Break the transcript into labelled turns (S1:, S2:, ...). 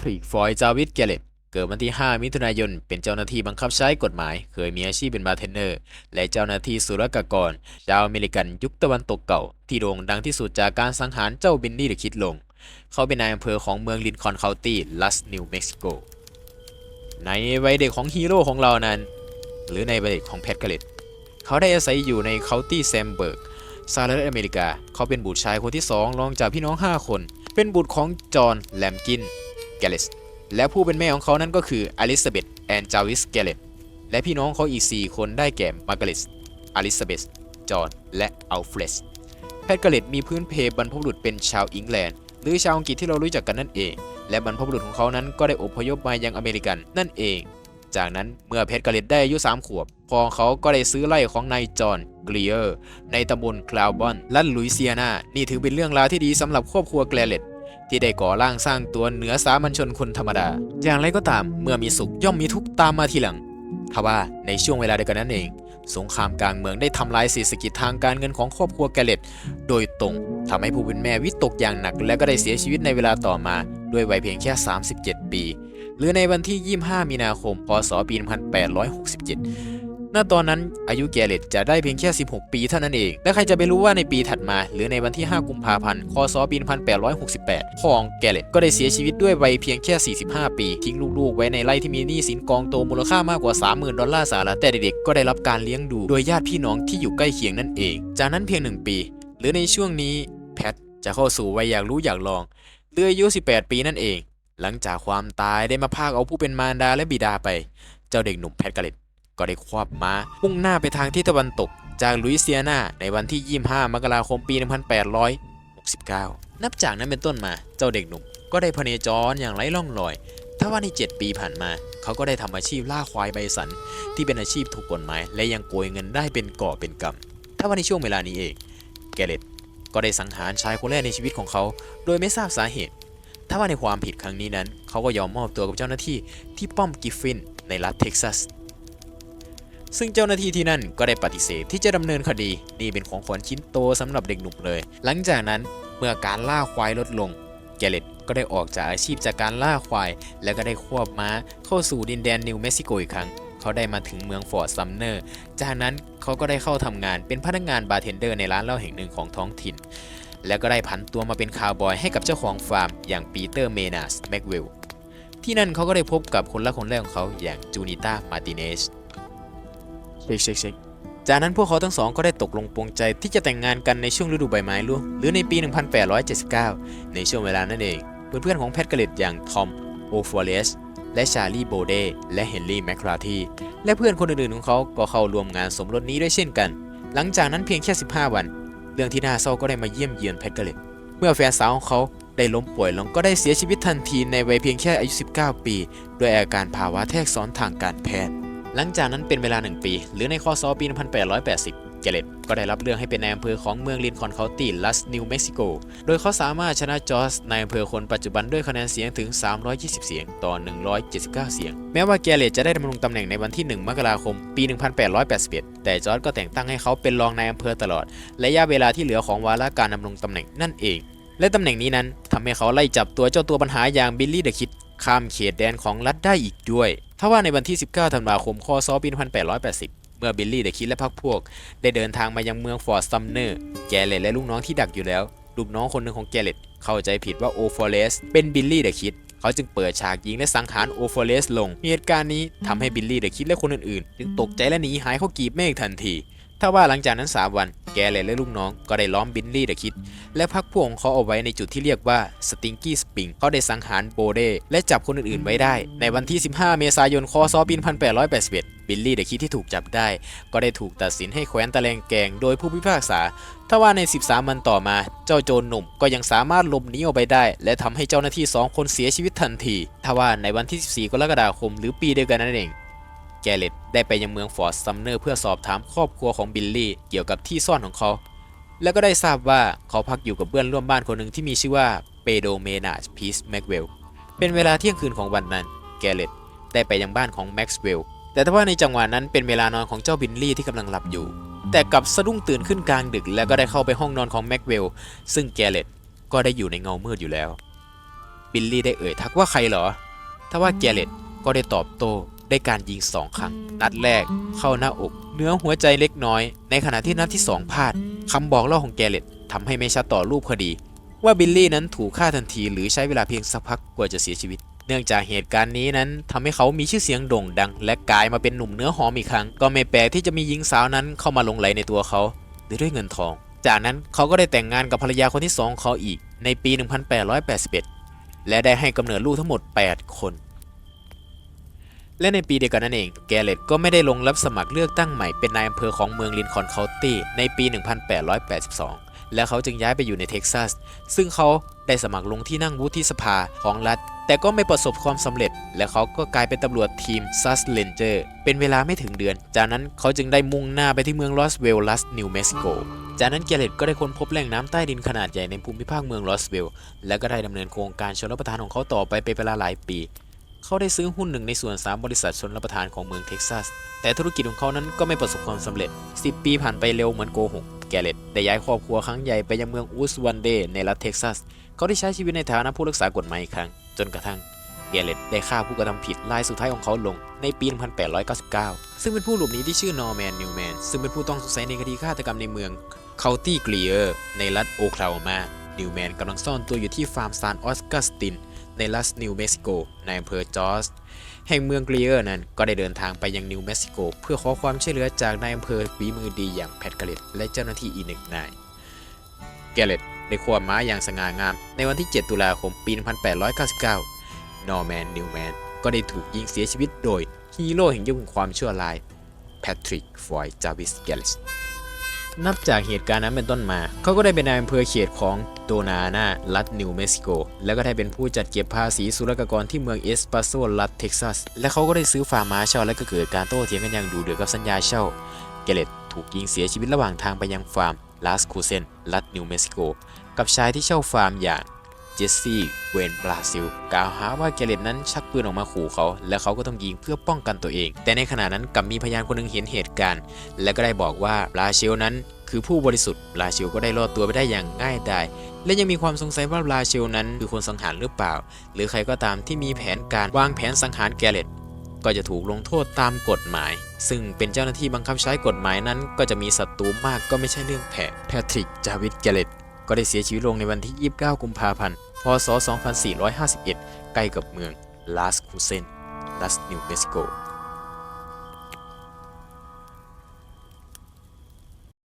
S1: ทริก ฟอยจาวิดเกเลตเกิดวันที่ 5 มิถุนายน เป็นเจ้าหน้าที่บังคับใช้กฎหมาย เคยมีอาชีพเป็นบาร์เทนเนอร์ และเจ้าหน้าที่สุรกากร ชาวอเมริกันยุคตะวันตกเก่า ที่โด่งดังที่สุดจากการสังหารเจ้าบินนี่เดอะคิดลง เขาเป็นนายอำเภอของเมืองลินคอนเคานตี้ ลัส นิวเม็กซิโก ในวัยเด็กของฮีโร่ของเรานั้น หรือในวัยเด็กของแพทเกเลตเขาได้อาศัยอยู่ในเคานตี้แซมเบิร์กสหรัฐอเมริกา เขาเป็นบุตรชายคนที่สองรองจากพี่น้อง 5 คน เป็นบุตรของจอห์น แลมกิน แกลเลสและผู้เป็นแม่ของเขานั้นก็คืออลิซาเบธแอนจาวิสแกลเลตและพี่น้องเขาอีก 4 คนได้แก่มาร์กาเร็ตอลิซาเบธจอห์นและอัลเฟรดแพทเกเลตมีพื้นเพบรรพบุรุษเป็นชาวอังกฤษหรือชาวอังกฤษที่เรารู้จักกันนั่นเอง และบรรพบุรุษของเขานั้นก็ได้อพยพมายังอเมริกันนั่นเอง จากนั้นเมื่อเพชรกาเลตได้อายุ3ขวบพ่อเขาก็ได้ซื้อไร่ของนายจอห์นเกลียร์ในตำบลคลาวบอนรัฐลุยเซียนา นี่ถือเป็นเรื่องราวที่ดีสำหรับครอบครัวแกลเลต ที่ได้ก่อร่างสร้างตัวเหนือสามัญชนคนธรรมดา อย่างไรก็ตามเมื่อมีสุขย่อมมีทุกข์ตามมาทีหลังทว่าในช่วงเวลาเดียวกันนั้นเอง สงครามกลางเมืองได้ทำลายเศรษฐกิจทางการเงินของครอบครัวแกลเลตโดยตรงทำให้ผู้เป็นแม่วิตกอย่างหนัก และก็ได้เสียชีวิตในเวลาต่อมาด้วยวัยเพียงแค่ 37 ปี หรือในวันที่ 25 มีนาคม พศ ปี 1867 ณตอนนั้นอายุแกเลตจะได้เพียงแค่ 16 ปีเท่านั้นเอง และใครจะไปรู้ว่าในปีถัดมา หรือในวันที่ 5 กุมภาพันธ์ คศ ปี1868 ของแกเลตก็ได้เสียชีวิตด้วยวัยเพียงแค่ 45 ปี ทิ้งลูกๆ ไว้ในไร่ที่มีหนี้สินกองโตมูลค่ามากกว่า 30,000 ดอลลาร์สหรัฐ แต่เด็กๆ ก็ได้รับการเลี้ยงดู โดยญาติพี่น้องที่อยู่ใกล้เคียงนั่นเอง จากนั้นเพียง 1 ปี หรือในช่วงนี้แพทจะเข้าสู่วัยอยากรู้อยากลองหรืออายุ 18 ปีนั่นเอง หลังจากความตายได้มาพากเอาผู้เป็นมารดาและบิดาไป เจ้าเด็กหนุ่มแพทกาเลต ก็ได้ควบม้ามุ่งหน้าไปทางทิศตะวันตก จากลุยเซียนาในวันที่ 25 มกราคมปี 1869 นับจากนั้นเป็นต้นมาเจ้าเด็กหนุ่ม ก็ได้พเนจรอย่างไร้ร่องรอยถ้าว่าใน 7 ปีผ่านมา เขาก็ได้ทำอาชีพล่าควายใบสัน ที่เป็นอาชีพถูกกฎหมาย และยังโกยเงินได้เป็นก่อเป็นกำถ้าว่าในช่วงเวลานี้เองแกเลตก็ได้สังหารชายคนแรกในชีวิตของเขา โดยไม่ทราบสาเหตุ ถ้าว่าในความผิดครั้งนี้นั้น เขาก็ยอมมอบตัวกับเจ้าหน้าที่ที่ป้อมกิฟฟินในรัฐเท็กซัส ซึ่งเจ้าหน้าที่ที่นั่นก็ได้ปฏิเสธที่จะดำเนินคดี นี่เป็นของขวัญชิ้นโตสำหรับเด็กหนุ่มเลย หลังจากนั้นเมื่อการล่าควายลดลง แกเลตก็ได้ออกจากอาชีพจากการล่าควาย แล้วก็ได้ควบม้าเข้าสู่ดินแดนนิวเม็กซิโกอีกครั้ง เขาได้มาถึงเมืองฟอร์ดซัมเนอร์ จากนั้นเขาก็ได้เข้าทำงานเป็นพนักงานบาร์เทนเดอร์ในร้านเหล้าแห่งหนึ่งของท้องถิ่น แล้วก็ได้ผันตัวมาเป็นคาวบอยให้กับเจ้าของฟาร์ม อย่างปีเตอร์เมนาสแม็กเวลที่นั่นเขาก็ได้พบกับคนรักคนแรกของเขาอย่างจูนิต้ามาติเนส เช็คเช็คเช็คจากนั้นพวกเขาทั้งสองก็ได้ตกลงปลงใจที่จะแต่งงานกันในช่วงฤดูใบไม้ร่วงหรือในปี 1879 ในช่วงเวลานั้นเอง เพื่อนๆของแพทเกเลตอย่างทอมโอฟอเรสและชาลีโบเดและเฮนรี่แมคคราทีและเพื่อนคนอื่นๆของเขาก็เข้าร่วมงานสมรสนี้ด้วยเช่นกัน หลังจากนั้นเพียงแค่ 15 วัน เรื่องที่น่าเศร้าก็ได้มาเยี่ยมเยือนแพทเกเลตเมื่อแฟนสาวของเขาได้ล้มป่วยลงก็ได้เสียชีวิตทันทีในวัยเพียงแค่อายุ 19 ปี ด้วยอาการภาวะแทรกซ้อนทางการแพทย์ หลังจากนั้นเป็นเวลา 1 ปี หรือในคศปี 1880เกเลตก็ได้รับเรื่องให้เป็นนายอำเภอของเมืองลินคอนเคานตี้ลัสนิวเม็กซิโก โดยเขาสามารถชนะจอร์จนายอำเภอคนปัจจุบันด้วยคะแนนเสียงถึง 320 เสียงต่อ 179 เสียง แม้ว่าเกเลตจะได้ดำรงตำแหน่งในวันที่ 1 มกราคม ปี 1881 แต่จอร์จก็แต่งตั้งให้เขาเป็นรองนายอำเภอตลอดระยะเวลาที่เหลือของวาระการดำรงตำแหน่งนั่นเอง และตำแหน่งนี้นั้นทำให้เขาไล่จับตัวเจ้าตัวปัญหาอย่างบิลลี่เดอะคิดข้ามเขตแดนของรัฐได้อีกด้วย ทว่าในวันที่ 19 ธันวาคม คศ 1880 เมื่อบิลลี่เดคิดและพรรคพวก ได้เดินทางมายังเมืองฟอร์ดซัมเนอร์ แกเลตและลูกน้องที่ดักอยู่แล้ว ลูกน้องคนหนึ่งของแกเลตเข้าใจผิดว่าโอฟอเรสเป็นบิลลี่เดคิดเขาจึงเปิดฉากยิงและสังหารโอฟอเรสลง เหตุการณ์นี้ทำให้บิลลี่เดคิดและคนอื่นๆ จึงตกใจและหนีหายเข้ากีบเมฆทันที ทว่าหลังจากนั้น 3 วันแกเลและลูกน้องก็ได้ล้อมบิลลี่เดอะคิด และพักพวกของเขาเอาไว้ในจุดที่เรียกว่าสติงกี้สปริงเขาได้สังหารโบเดและจับคนอื่นๆไว้ได้ ในวันที่ 15 เมษายนคศปี1881 บิลลี่เดอะคิดที่ถูกจับได้ ก็ได้ถูกตัดสินให้แขวนตะแลงแกงโดยผู้พิพากษาทว่าใน 13 วันต่อมา เจ้าโจรหนุ่มก็ยังสามารถหลบหนีออกไปได้ และทำให้เจ้าหน้าที่ 2 คนเสียชีวิตทันทีทว่าในวันที่ 14 กรกฎาคม หรือปีเดียวกันนั่นเอง แกเลตได้ไปยังเมืองฟอร์ดซัมเนอร์เพื่อสอบถามครอบครัวของบิลลี่เกี่ยวกับที่ซ่อนของเขา แล้วก็ได้ทราบว่าเขาพักอยู่กับเพื่อนร่วมบ้านคนหนึ่งที่มีชื่อว่าเปโดเมนาชพีซแม็กเวลเป็นเวลาเที่ยงคืนของวันนั้น แกเลตได้ไปยังบ้านของแม็กซ์เวลแต่ทว่าในจังหวะนั้นเป็นเวลานอนของเจ้าบิลลี่ที่กำลังหลับอยู่ แต่กลับสะดุ้งตื่นขึ้นกลางดึก แล้วก็ได้เข้าไปห้องนอนของแม็กเวลซึ่งแกเลตก็ได้อยู่ในเงามืดอยู่แล้ว บิลลี่ได้เอ่ยทักว่าใครเหรอทว่าแกเลตก็ได้ตอบโต้ ได้การยิงสองครั้ง นัดแรกเข้าหน้าอก เนื้อหัวใจเล็กน้อย ในขณะที่นัดที่สองพลาดคำบอกเล่าของแกเลตทำให้ไม่ชัดต่อรูปคดี ว่าบิลลี่นั้นถูกฆ่าทันทีหรือใช้เวลาเพียงสักพักกว่าจะเสียชีวิต เนื่องจากเหตุการณ์นี้นั้นทำให้เขามีชื่อเสียงโด่งดัง และกลายมาเป็นหนุ่มเนื้อหอมอีกครั้ง ก็ไม่แปลกที่จะมีหญิงสาวนั้นเข้ามาหลงไหลในตัวเขาด้วยเงินทอง จากนั้นเขาก็ได้แต่งงานกับภรรยาคนที่สองของเขาอีกในปี 1881 และได้ให้กำเนิดลูกทั้งหมด 8 คน และในปีเดียวกันนั่นเอง แกเลตก็ไม่ได้ลงรับสมัครเลือกตั้งใหม่เป็นนายอำเภอของเมืองลินคอนเคานตี้ในปี 1882 และเขาจึงย้ายไปอยู่ในเท็กซัส ซึ่งเขาได้สมัครลงที่นั่งวุฒิสภาของรัฐ แต่ก็ไม่ประสบความสำเร็จ และเขาก็กลายเป็นตำรวจทีมซัสเลนเจอร์เป็นเวลาไม่ถึงเดือน จากนั้นเขาจึงได้มุ่งหน้าไปที่เมืองลอสเวลลัสนิวเม็กซิโกจากนั้นเกเลตก็ได้ค้นพบแหล่งน้ำใต้ดินขนาดใหญ่ในภูมิภาคเมืองลอสเวลล์และก็ได้ดำเนินโครงการชนรับประทานของเขาต่อไปเป็นเวลาหลายปี เขาได้ซื้อหุ้นหนึ่งในส่วน 3 บริษัทชนรับประทานของเมืองเท็กซัส แต่ธุรกิจของเขานั้นก็ไม่ประสบความสำเร็จ 10 ปีผ่านไปเร็วเหมือนโกหกแกเลตได้ย้ายครอบครัวครั้งใหญ่ไปยังเมืองอูสวันเดในรัฐเท็กซัส เขาได้ใช้ชีวิตในฐานะผู้รักษากฎหมายอีกครั้ง จนกระทั่งแกเลตได้ฆ่าผู้กระทำผิดรายสุดท้ายของเขาลงในปี 1899 ซึ่งเป็นผู้หลบหนีที่ชื่อนอร์แมนนิวแมนซึ่งเป็นผู้ต้องสงสัยในคดีฆาตกรรมในเมืองเคาน์ตี้กลีเออร์ในรัฐโอคลาโฮมานิวแมนกำลังซ่อนตัวอยู่ที่ฟาร์มซานออสกัสติน ในรัฐนิวเม็กซิโกในอำเภอจอร์สแห่งเมืองกลีเออร์นั้นก็ได้เดินทางไปยังนิวเม็กซิโก เพื่อขอความช่วยเหลือจากนายอำเภอฝีมือดีอย่างแพทเกเลตและเจ้าหน้าที่อีกหนึ่งนายแกเลตได้ควบม้าอย่างสง่างาม ในวันที่ 7 ตุลาคมปี 1899 นอร์แมน นิวแมน ก็ได้ถูกยิงเสียชีวิตโดยฮีโร่แห่งยุคความชั่วร้ายแพทริก ฟอย จาวิสเกลิส นับจากเหตุการณ์นั้นเป็นต้นมา เขาก็ได้เป็นนายอำเภอเขตของโดนานารัฐนิวเม็กซิโก แล้วก็ได้เป็นผู้จัดเก็บภาษีศุลกากรที่เมืองเอสปาโซรัฐเท็กซัส และเขาก็ได้ซื้อฟาร์มม้าเช่าและก็เกิดการโต้เถียงกันอย่างดูเดือดกับสัญญาเช่า เกเลตถูกยิงเสียชีวิตระหว่างทางไปยังฟาร์มลาสคูเซนรัฐนิวเม็กซิโก กับชายที่เช่าฟาร์มอย่าง เจสซี่เวนบราซิล กล่าวหาว่าเกเลตนั้นชักปืนออกมาขู่เขา และเขาก็ต้องยิงเพื่อป้องกันตัวเอง แต่ในขณะนั้นกลับมีพยานคนหนึงเห็นเหตุการณ์ และก็ได้บอกว่าบราซิลนั้นคือผู้บริสุทธิ์บราซิลก็ได้รอดตัวไปได้อย่างง่ายดาย และยังมีความสงสัยว่าบราซิลนั้นคือคนสังหารหรือเปล่า หรือใครก็ตามที่มีแผนการวางแผนสังหารแกเลตก็จะถูกลงโทษตามกฎหมาย ซึ่งเป็นเจ้าหน้าที่บังคับใช้กฎหมายนั้น ก็จะมีศัตรูมากก็ไม่ใช่เรื่องแผลแพทริก จาวิดเกเลต ก็ได้เสียชีวิตลงในวันที่ 29 กุมภาพันธ์ พศ 2451 ใกล้กับเมืองลาสคูเซนรัสนิวเม็กซิโก